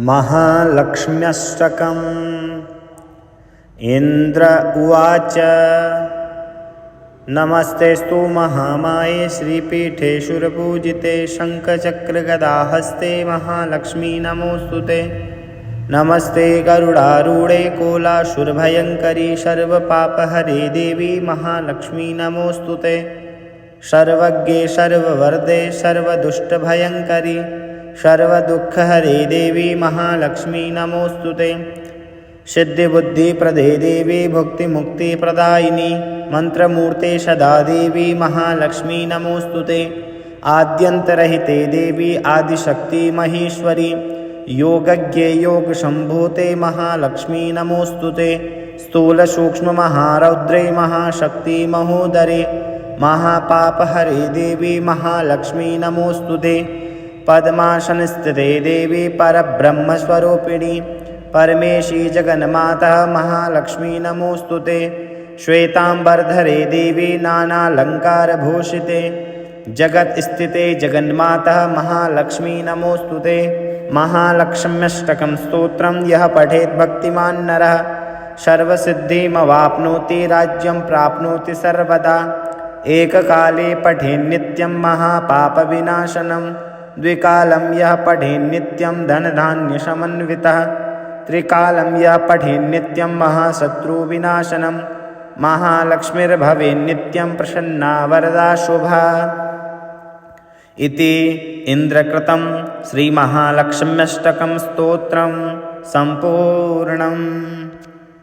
महालक्ष्म्यष्टकम्। इन्द्र उवाच नमस्तेस्तु महामाये श्रीपीठे शुरपूजिते शङ्खचक्रगदाहस्ते महालक्ष्मी नमोऽस्तु ते। नमस्ते गरुडारूढे कोलाशुरभयङ्करी सर्वपापहरे देवी महालक्ष्मी नमोऽस्तु ते। सर्वज्ञे सर्ववरदे सर्वदुष्टभयङ्करी सर्वदुःखहरे देवी महालक्ष्मी नमोऽस्तु ते। सिद्धिबुद्धिप्रदे देवी भुक्तिमुक्तिप्रदायिनी मन्त्रमूर्ते सदा देवी महालक्ष्मी नमोऽस्तु ते। आद्यन्तरहिते देवी आदिशक्तिमहेश्वरी योगज्ञे योगशम्भूते महालक्ष्मी नमोऽस्तु ते। स्थूलसूक्ष्ममहारौद्रे महाशक्तिमहोदरे महापापहरे देवी महालक्ष्मी नमोऽस्तु ते पद्मासनस्थिते देवी परब्रह्मस्वरूपिणी। परमेशी जगन्माता महालक्ष्मी नमोऽस्तु ते। श्वेताम्बरधरे देवी नानालङ्कारभूषिते। जगत्स्थिते जगन्माता महालक्ष्मी नमोऽस्तु ते। महालक्ष्म्यष्टकं स्तोत्रं यः पठेत् भक्तिमान् नरः। सर्वसिद्धिमवाप्नोति राज्यं प्राप्नोति सर्वदा। एककाले पठेन्नित्यं महापापविनाशनं द्विकालं यः पठेन्नित्यं धनधान्यसमन्वितः त्रिकालं यः पठेन्नित्यं महाशत्रुविनाशनं महालक्ष्मीर्भवेन्नित्यं प्रसन्ना वरदा शुभा। इति इन्द्रकृतं श्रीमहालक्ष्म्यष्टकं स्तोत्रं सम्पूर्णम्